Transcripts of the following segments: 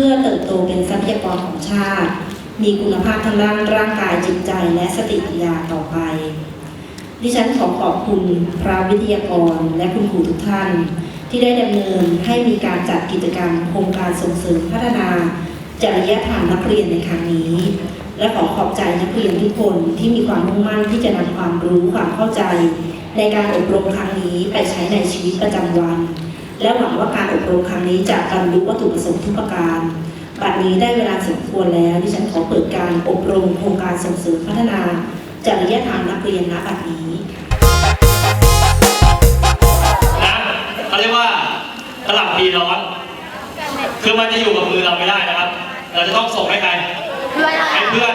พื่อเติบโตเป็นทรัพยากรของชาติ มีคุณภาพทางด้านร่างกายจิตใจและสติปัญญาต่อไป ดิฉันขอขอบคุณพระวิทยากรและคุณครูทุกท่าน ที่ได้ดำเนินให้มีการจัดกิจกรรมโครงการส่งเสริมพัฒนาจริยธรรมนักเรียนในครั้งนี้ และขอขอบใจนักเรียนทุกคนที่มีความมุ่งมั่นที่จะนำความรู้ความเข้าใจ ในการอบรมครั้งนี้ไปใช้ในชีวิตประจำวัน และหวังว่าการอบรมครั้งนี้จะบรรลุวัตถุประสงค์ทุกประการบัดนี้ได้เวลาสมควรแล้วดิฉันขอเปิดการอบรมโครงการส่งเสริมพัฒนาจริยธรรมนักเรียนณบัดนี้นะเขาเรียกว่าตลับปีร้อน คือมันจะอยู่กับมือเราไม่ได้นะครับ เราจะต้องส่งให้ใครให้เพื่อน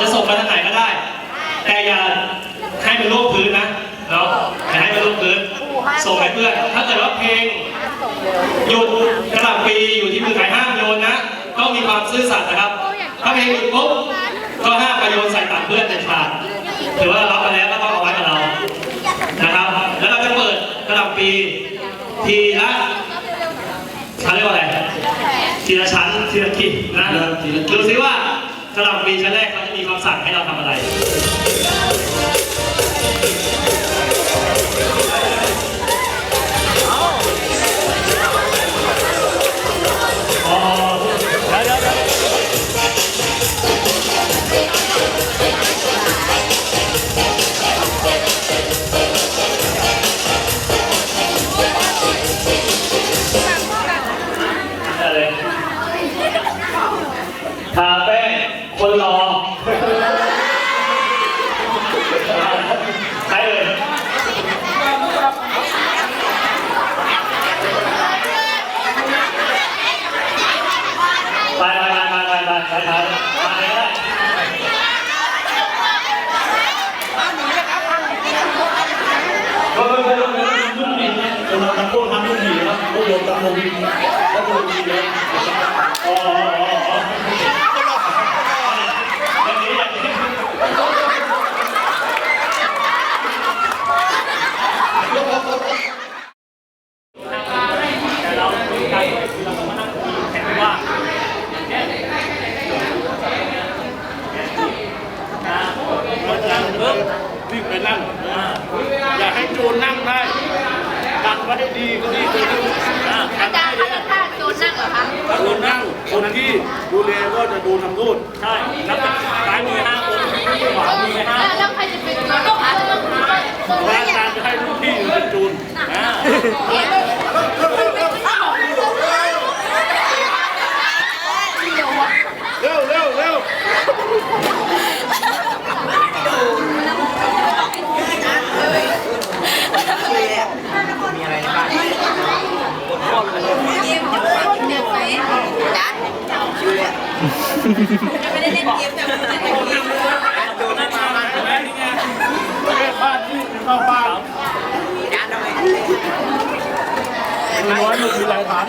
จะส่งไปทางไหนก็ได้ แต่อย่าให้เป็นรูปพื้นนะเนาะอย่าให้เป็นรูปพื้นส่งให้เพื่อน ถ้าเกิดว่าเพลง หยุดกระหล่ำปีอยู่ที่มือใครห้ามโยนนะต้องมีความซื่อสัตย์นะครับ ถ้าเพลงหยุดปุ๊บก็ห้ามไปโยนใส่ตักเพื่อนเด็ดขาดถือว่ารับมาแล้วก็ต้องเอาไว้กับเรานะครับ แล้วเราจะเปิดกระดับปีทีละเขาเรียกว่าอะไรทีละชั้นทีละกิจนะดูซิว่ากระดับปีชั้นแรกเขาจะมีคำสั่งให้เราทำอะไราแป้งคนรอใครเอ่ยไปไปไปไปไปไปไปมาเลยได้ก็ไม่ไม่ไม่ไม่รุ่นนี้กำลังทำพวกทำรุ่นนี้ครับพวกโยมทำโมบิลแล้วโมบิลเลยอ๋ออ๋ออ๋ออย่างนี้อย่างนี้ แต่เราคุยกันเรามานั่งคุยแข่งว่าเราจะเริ่ม วิ่งไปนั่งอย่าให้โจรนั่งได้ดันไว้ให้ดีก็ดีตัวที่อาจารย์คะแล้วถ้าโดนนั่งเหรอคะถ้าโจรนั่งคนที่ดูแลก็จะดูทำโทษใช่นับจากซ้ายมือห้าคนขวามือห้าแล้วแล้วใครจะเป็นคนต้องหาคะว่าอาจารย์จะให้ลูกพี่เป็นโจรอ่า เร็วเร็วเร็ว เด็กไหมจัด ไม่ได้เล่นเกมแต่ไม่ได้เล่นเกมแม่บ้านที่เข้าบ้านน้อยอยู่มีหลายฐาน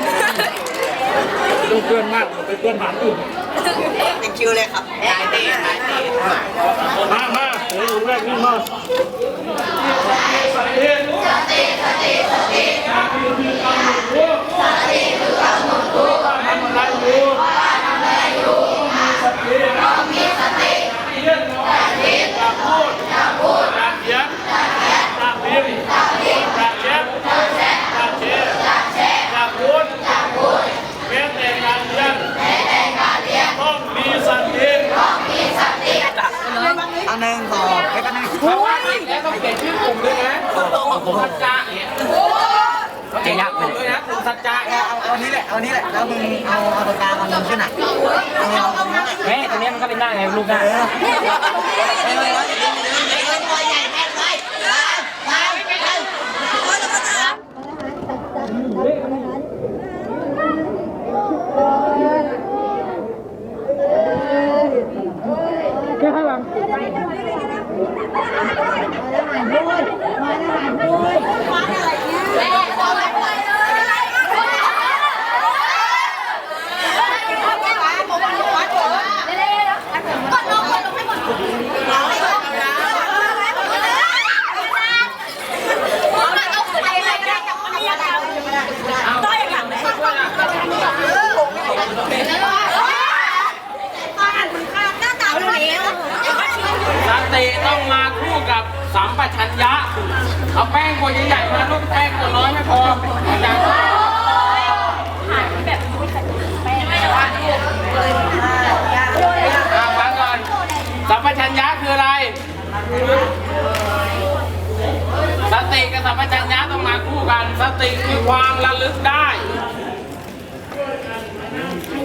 ลูกเพื่อนมากเป็นเพื่อนฐานอื่นเป็นคิวเลยครับได้ได้ได้มามาเดี๋ยวอยู่แรกนี่มาต้องมีสันติ อันหนึ่งสองไปกันหนึ่ง ให้เขีนชื่อกลุ่มด้วยนะตัวขผมสัจจะเนี่ยจ๊ยักษ์ด้วยนะกลุ่มสัจจะเอาเอานี้แหละ เอานี้แหละ แล้วมึงเอาเอาตรงกลางมันลงชื่อไหนเฮ้ยตรงนี้มันก็เป็นหน้าไงลูกหน้า กดลงกดลงให้หมด ติต้องมาคู่กับสัม ปชัญญะเอาแป้งขวใหญ่ๆมาลูกแป้งขวดน้อยไม่พออาจารย์อ่าฟังก่อนสัมปชัญญะคืออะไร สติกับสัมปชัญญะต้องมาคู่กัน สติคือความระลึกได้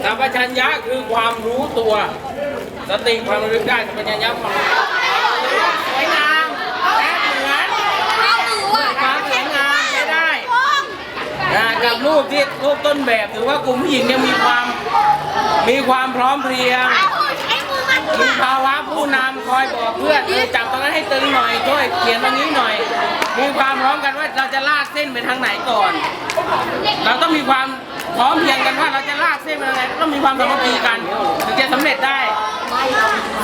สัมปชัญญะคือความรู้ตัว สติความระลึกได้สัมปชัญญะความรู้ตัวสวยงามแค่เหมือนความสวยงามใช้ได้อ่า กับรูปที่รูปต้นแบบถือว่ากลุ่มผู้หญิงเนี่ยมีความมีความพร้อมเพรียง มีภาวะผู้นำคอยบอกเพื่อนเออจับตรงนั้นให้ตึงหน่อยช่วยเขียนตรงนี้หน่อย มีความพร้อมกันว่าเราจะลากเส้นไปทางไหนก่อน เราต้องมีความพร้อมเพรียงกันว่าเราจะลากเส้นไปทางไหนต้องมีความสามัคคีกันถึงจะสำเร็จได้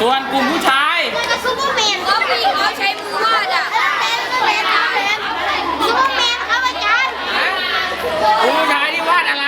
ส่วนกลุ่มผู้ชายซูเปอร์แมนก็ผู้หญิงเขาใช้มือวาดอะเป็นเป็นซูเปอร์แมนครับอาจารย์ กลุ่ม ผู้ชายที่วาดอะไร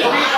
แล้วก็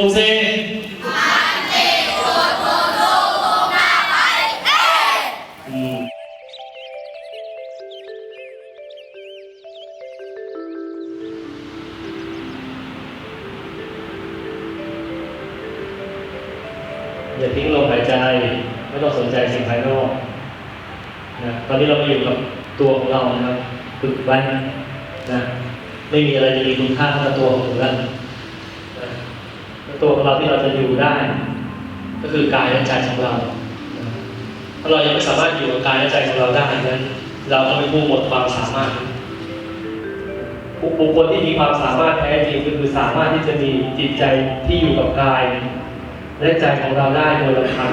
กลุ่มสี่อย่าทิ้งลมหายใจ ไม่ต้องสนใจสิ่งภายนอกนะตอนนี้เรามาอยู่กับตัวของเรานะครับฝึกไว้นะไม่มีอะไรจะมีคุณค่าเท่ากับตัวของเราแล้ว ตัวของเราที่เราจะอยู่ได้ ก็คือกายและใจของเรา ถ้าเรายังไม่สามารถอยู่กับกายและใจของเราได้นั้นเราก็เป็นผู้หมดความสามารถบุคคลที่มีความสามารถแท้จริงก็คือสามารถที่จะมีจิตใจที่อยู่กับกาย และใจของเราได้โดยลำพัง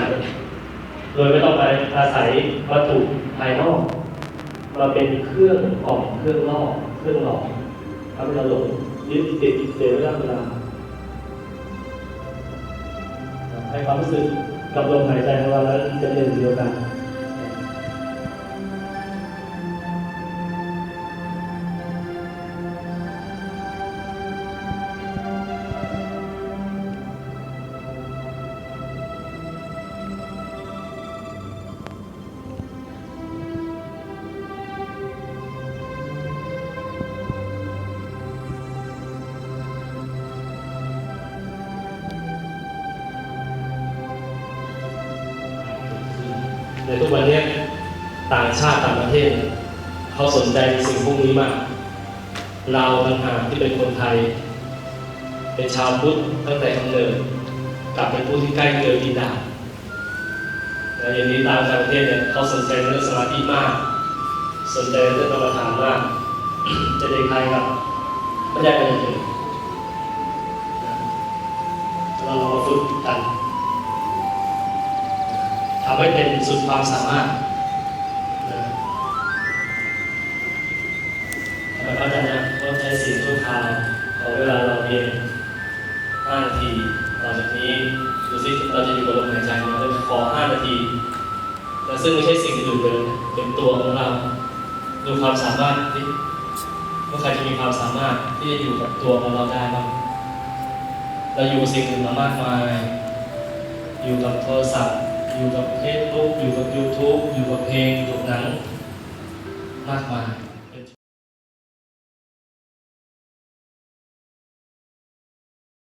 โดยไม่ต้องไปอาศัยวัตถุภายนอกมาเป็นเครื่องออกเครื่องล่อเครื่องหลอกทำให้เราหลงยึดติดเสียเวลา ให้ความรู้สึกกับลมหายใจของเราแล้วจะเรียนเดียวกัน ในทุกวันนี้ต่างชาติต่างประเทศ เขาสนใจในสิ่งพวกนี้มาก เราต่างหากที่เป็นคนไทย เป็นชาวพุทธตั้งแต่กำเนิดกลับเป็นผู้ที่ใกล้เกินดินดาแล้วอย่างนี้ต่างประเทศเนี่ยเขาสนใจเรื่องสมาธิมาก สนใจเรื่องกรรมฐานมาก จะได้ใครกับไม่ได้กันเลยเราลองฝึกกัน ทำให้เป็นสุดความสามารถนะแล้วก็จะนะก็ใช้สิ่งชั่วคราวขอเวลาเราเรียน5นาทีต่อจากนี้ดูซิเราจะอยู่กับลมหายใจเราได้ขอ 5 นาทีและซึ่งไม่ใช่สิ่งอื่นเลยเป็นตัวของเรา ดูความสามารถที่ว่าใครจะมีความสามารถที่จะอยู่กับตัวของเราได้บ้างเราอยู่สิ่งอื่นมามากมาย อยู่กับโทรศัพท์ อยู่กับเฟซบุ๊กอยู่กับ YouTube อยู่กับเพลงอยู่กับหนังมากมาย